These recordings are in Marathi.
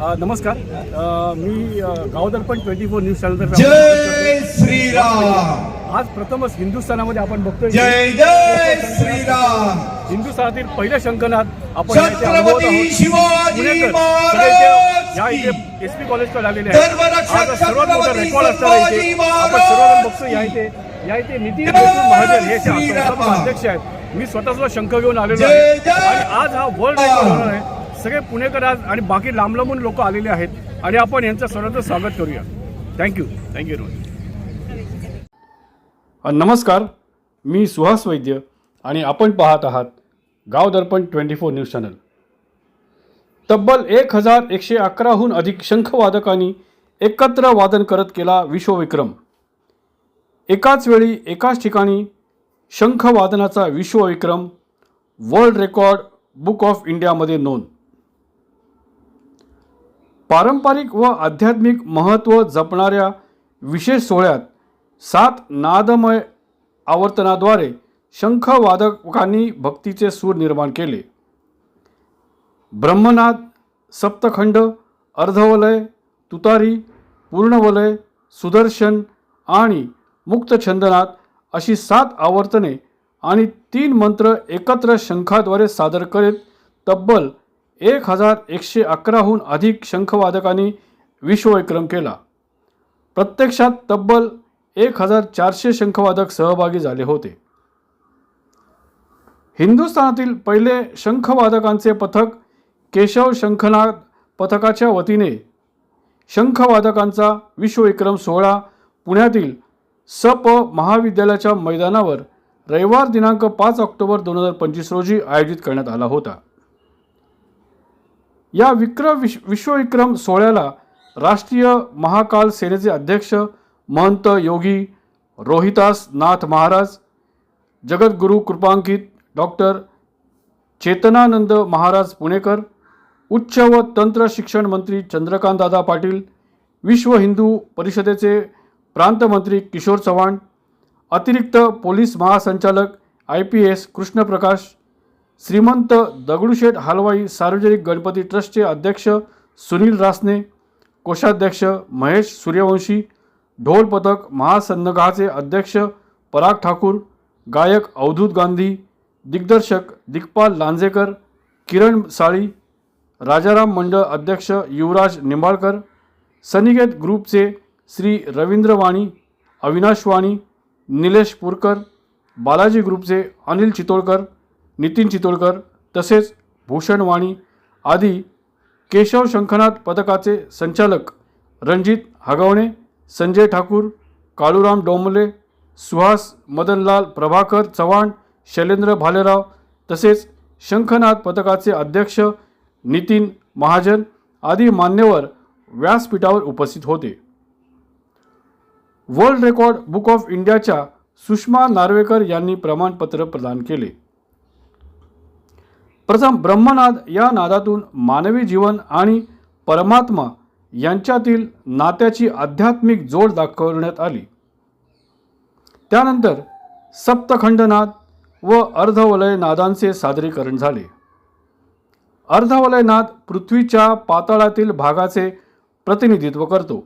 नमस्कार. मी Gavdarpan twenty four news channel Jai Shriram. आज प्रथमच हिंदुस्थानामध्ये आपण बघतोय जय जय श्रीराम. हिंदुस्थानातील पहिलं शंखनाद आपण या इथे. एस पी कॉलेजकडे आलेले आज सर्वात मोठा रेकॉर्ड असणार आहे इथे. आपण सर्वजण बघतो या इथे. या इथे नितीन महाजन हे अध्यक्ष आहेत. मी स्वतः सुद्धा शंख घेऊन आलेलो आहे. आणि आज हा वर्ल्ड रेकॉर्ड होणार आहे. सगळे पुणेकर आज आणि बाकी लांब लांबून लोक आलेले आहेत आणि आपण यांचं सर्वांचं स्वागत करूया. थँक्यू थँक्यू नमस्कार. मी सुहास वैद्य आणि आपण पाहत आहात Gav Darpan twenty four news channel. तब्बल एक हजार एकशे अकराहून अधिक शंखवादकांनी एकत्र वादन करत केला विश्वविक्रम. एकाच वेळी एकाच ठिकाणी शंखवादनाचा विश्वविक्रम वर्ल्ड रेकॉर्ड बुक ऑफ इंडियामध्ये नोंद. पारंपरिक व आध्यात्मिक महत्त्व जपणाऱ्या विशेष सोहळ्यात सात नादमय आवर्तनाद्वारे शंखवादकांनी भक्तीचे सूर निर्माण केले. ब्रह्मनाद सप्तखंड अर्धवलय तुतारी पूर्णवलय सुदर्शन आणि मुक्तछंदनात अशी सात आवर्तने आणि तीन मंत्र एकत्र शंखाद्वारे सादर करीत तब्बल एक हजार एकशे अकराहून अधिक शंखवादकांनी विश्वविक्रम केला. प्रत्यक्षात तब्बल एक हजार चारशे शंखवादक सहभागी झाले होते. हिंदुस्थानातील पहिले शंखवादकांचे पथक केशव शंखनाद पथकाच्या वतीने शंखवादकांचा विश्वविक्रम सोहळा पुण्यातील सप महाविद्यालयाच्या मैदानावर रविवार दिनांक पाच ऑक्टोबर दोन हजार पंचवीस रोजी आयोजित करण्यात आला होता. या विक्रम विश विश्वविक्रम सोहळ्याला राष्ट्रीय महाकाल सेनेचे अध्यक्ष महंत योगी रोहितास नाथ महाराज जगद्गुरू कृपांकित डॉक्टर चेतनानंद महाराज पुणेकर उच्च व तंत्र शिक्षण मंत्री चंद्रकांतदादा पाटील विश्व हिंदू परिषदेचे प्रांतमंत्री किशोर चव्हाण अतिरिक्त पोलीस महासंचालक आय पी एस कृष्णप्रकाश श्रीमंत दगडूशेठ हलवाई सार्वजनिक गणपती ट्रस्टचे अध्यक्ष सुनील रासने कोषाध्यक्ष महेश सूर्यवंशी ढोल पथक महासंघाचे अध्यक्ष पराग ठाकूर गायक अवधूत गांधी दिग्दर्शक दिग्पाल लांजेकर किरण साळी राजाराम मंडळ अध्यक्ष युवराज निंबाळकर सनिगेत ग्रुपचे श्री रवींद्र वाणी अविनाश वाणी निलेश पुरकर बालाजी ग्रुपचे अनिल चितोळकर नितीन चितोळकर तसेच भूषण वाणी आदी केशव शंखनाथ पथकाचे संचालक रणजित हगवणे संजय ठाकूर काळूराम डोंबले सुहास मदनलाल प्रभाकर चव्हाण शैलेंद्र भालेराव तसेच शंखनाथ पथकाचे अध्यक्ष नितीन महाजन आदी मान्यवर व्यासपीठावर उपस्थित होते. वर्ल्ड रेकॉर्ड बुक ऑफ इंडियाच्या सुषमा नार्वेकर यांनी प्रमाणपत्र प्रदान केले. प्रथम ब्रह्मनाद या नादातून मानवी जीवन आणि परमात्मा यांच्यातील नात्याची आध्यात्मिक जोड दाखवण्यात आली. त्यानंतर सप्तखंडनाद व अर्धवलय नादांचे सादरीकरण झाले. अर्धवलय नाद पृथ्वीच्या पातळातील भागाचे प्रतिनिधित्व करतो.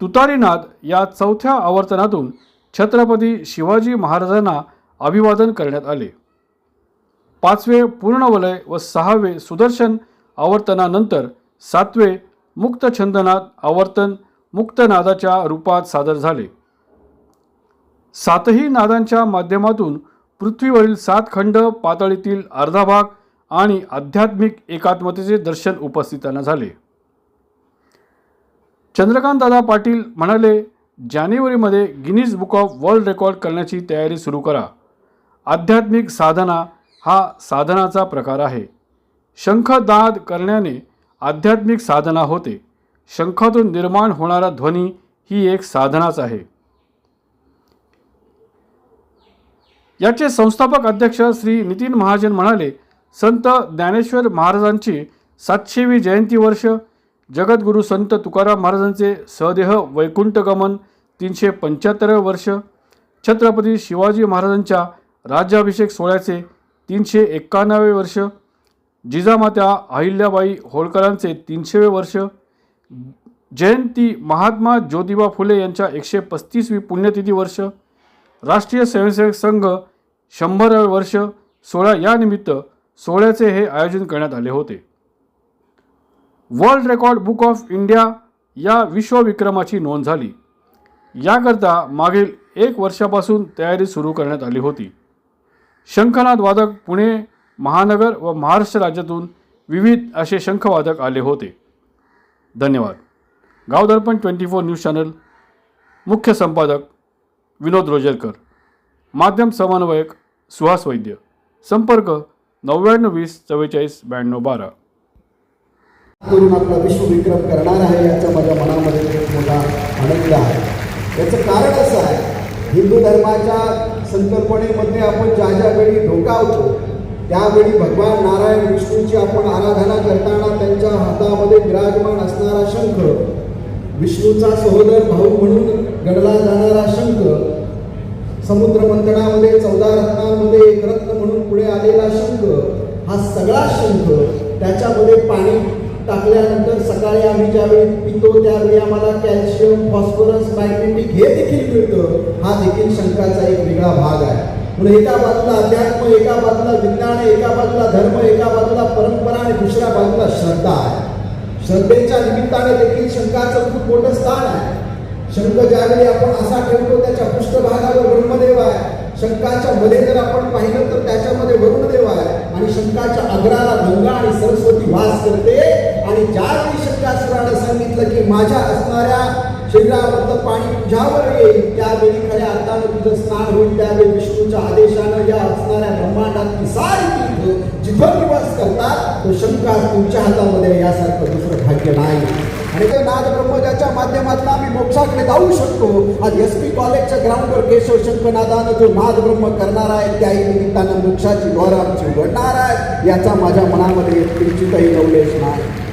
तुतारीनाद या चौथ्या आवर्तनातून छत्रपती शिवाजी महाराजांना अभिवादन करण्यात आले. पाचवे पूर्णवलय व सहावे सुदर्शन आवर्तनानंतर सातवे मुक्तछंदनात आवर्तन मुक्तनादाच्या रूपात सादर झाले. सातही नादांच्या माध्यमातून पृथ्वीवरील सात खंड पातळीतील अर्धा भाग आणि आध्यात्मिक एकात्मतेचे दर्शन उपस्थितांना झाले. चंद्रकांतदादा पाटील म्हणाले जानेवारीमध्ये Guinness book of world record करण्याची तयारी सुरू करा. आध्यात्मिक साधना हा साधनाचा प्रकार आहे. शंखदाद करण्याने आध्यात्मिक साधना होते. शंखातून निर्माण होणारा ध्वनी ही एक साधनाच आहे. याचे संस्थापक अध्यक्ष श्री नितीन महाजन म्हणाले संत ज्ञानेश्वर महाराजांची सातशेवी जयंती वर्ष जगद्गुरू संत तुकाराम महाराजांचे सदेह वैकुंठगमन तीनशे पंच्याहत्तरावे वर्ष छत्रपती शिवाजी महाराजांच्या राज्याभिषेक सोहळ्याचे तीनशे एक्क्याण्णवे वर्ष. जिजामात्या अहिल्याबाई होळकरांचे तीनशेवे वर्ष. जयंती महात्मा ज्योतिबा फुले यांच्या एकशे पस्तीसवी पुण्यतिथी वर्ष. राष्ट्रीय स्वयंसेवक संघ शंभरावे वर्ष. सोहळा यानिमित्त सोहळ्याचे हे आयोजन करण्यात आले होते. World record book of India या विश्वविक्रमाची नोंद झाली. याकरता मागील एक वर्षापासून तयारी सुरू करण्यात आली होती. शंखनाद वादक पुणे महानगर व महाराष्ट्र राज्यातून विविध असे शंखवादक आले होते. धन्यवाद. Gavdarpan twenty four news channel मुख्य संपादक विनोद रोजरकर माध्यम समन्वयक सुहास वैद्य. संपर्क नव्याण्णव वीस चव्वेचाळीस ब्याण्णव बारा. कोणी आपला विश्वविक्रम करणार आहे याचा माझ्या मनामध्ये मोठा आनंद आहे. याचं कारण असं आहे हिंदू धर्माच्या संकल्पनेमध्ये आपण ज्या ज्या वेळी डोकावतो त्यावेळी भगवान नारायण विष्णूची आपण आराधना करताना त्यांच्या हातामध्ये विराजमान असणारा शंख विष्णूचा सहोदर भाऊ म्हणून गणला जाणारा शंख समुद्र मंथनामध्ये चौदा रत्नांमध्ये एक रत्न म्हणून पुढे आलेला शंख हा सगळा शंख त्याच्यामध्ये पाणी टाकल्यानंतर सकाळी आम्ही ज्यावेळी पितो त्यावेळी आम्हाला कॅल्शियम फॉस्फरस मॅग्नेटिक हे देखील मिळतं. हा देखील शंकाचा एक वेगळा भाग आहे. म्हणून एका बाजूला अध्यात्म एका बाजूला विज्ञान एका बाजूला धर्म एका बाजूला परंपरा आणि दुसऱ्या बाजूला श्रद्धा आहे. श्रद्धेच्या निमित्ताने देखील शंकाचं खूप मोठं स्थान आहे. शंख ज्यावेळी आपण असा ठेवतो त्याच्या पृष्ठभागावर ब्रह्मदेव आहे. शंकाच्या मध्ये जर आपण पाहिलं तर त्याच्यामध्ये वरुणदेव आहे आणि शंकाच्या अग्राला गंगा आणि सरस्वती वास करते. आणि ज्यावेळी शंकासुरानं सांगितलं की माझ्या असणाऱ्या शरीरामधलं पाणी तुझ्यावर येईल त्यावेळी खऱ्या अर्थानं तुझं स्नान होईल त्यावेळी विष्णूच्या आदेशानं या असणाऱ्या ब्रह्मांडात सारी तीर्थ जिथं निवास करतात तो शंका तुमच्या हातामध्ये यासारखं दुसरं भाग्य नाही. आणि ते नाद ब्रह्मजाच्या माध्यमातून आम्ही मोक्षाकडे जाऊ शकतो. आज एस पी कॉलेजच्या ग्राउंडवर केशव शंकरनादानं जो नाद ब्रह्म करणार आहे त्याही निमित्तानं मोक्षाची द्वार आमची उघडणार आहे याचा माझ्या मनामध्ये किंचितही नवलेश नाही.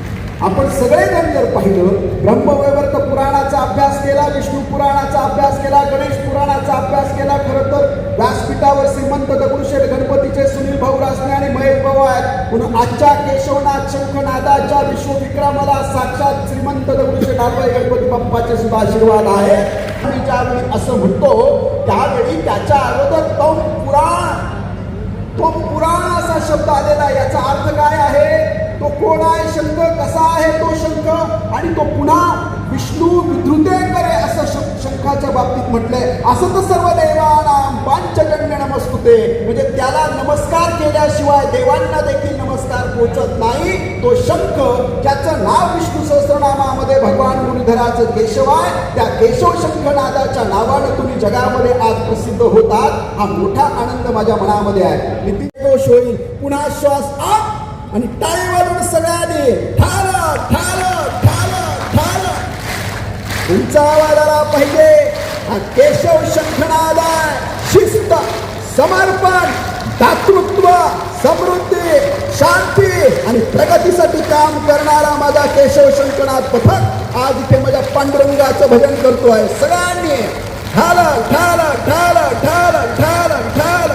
आपण सगळेजण जर पाहिलं ब्रह्मवैवर्त पुराणाचा अभ्यास केला विष्णू पुराणाचा अभ्यास केला गणेश पुराणाचा अभ्यास केला खरं तर व्यासपीठावर श्रीमंत दगडूशेठ गणपतीचे सुनील भाऊ रासने आणि महेश भाऊ आहेत. म्हणून आजच्या केशवनाथ शंखनाथाच्या विश्वविक्रमाला साक्षात श्रीमंत दगडूशेठ हलवाई गणपती बाप्पाचे सुद्धा आशीर्वाद आहे. आणि ज्यावेळी असं म्हणतो त्यावेळी त्याच्या अगोदर तो पुराण तो पुराण असा शब्द आलेला आहे. याचा अर्थ काय आहे? तो कोण आहे? शंकर आहे तो शंख आणि तो पुन्हा विष्णू विधृतेकडे असं शं- शंखाच्या बाबतीत म्हटलंय. असं तर सर्व देवानाम पांचजन्य नमस्तुते म्हणजे त्याला नमस्कार केल्याशिवाय देवांना देखील नमस्कार पोचत नाही. तो शंख ज्याचं नाव विष्णू सहस्रनामामध्ये भगवान मुरलीधराचं केशव आहे त्या केशव शंखनादाच्या नावानं तुम्ही जगामध्ये आज प्रसिद्ध होतात. हा मोठा आनंद माझ्या मनामध्ये आहे. नितीन होईल पुन्हा श्वास आत आणि टाळी वाजून सगळ्यांनी ठार ठार ठार ठार तुमचा आवाज आला पाहिजे. हा केशव शंखनाद शिस्त समर्पण दातृत्व समृद्धी शांती आणि प्रगतीसाठी काम करणारा माझा केशव शंखनाथ पथक आज इथे माझ्या पांडुरंगाचं भजन करतो आहे सगळ्यांनी ठाल ठाल ठाल ठाल ठाल ठाल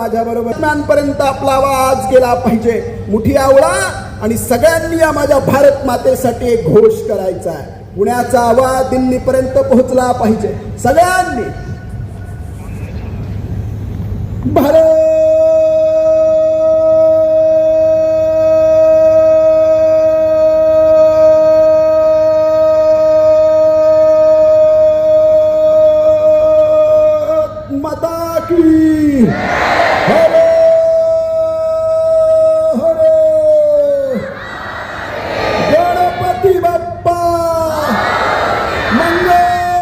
माझ्या बरोबर आपला आवाज गेला पाहिजे. मुठी आवळा आणि सगळ्यांनी या माझ्या भारत मातेसाठी एक घोष करायचा आहे. पुण्याचा आवाज दिल्लीपर्यंत पोहोचला पाहिजे. सगळ्यांनी. भारत!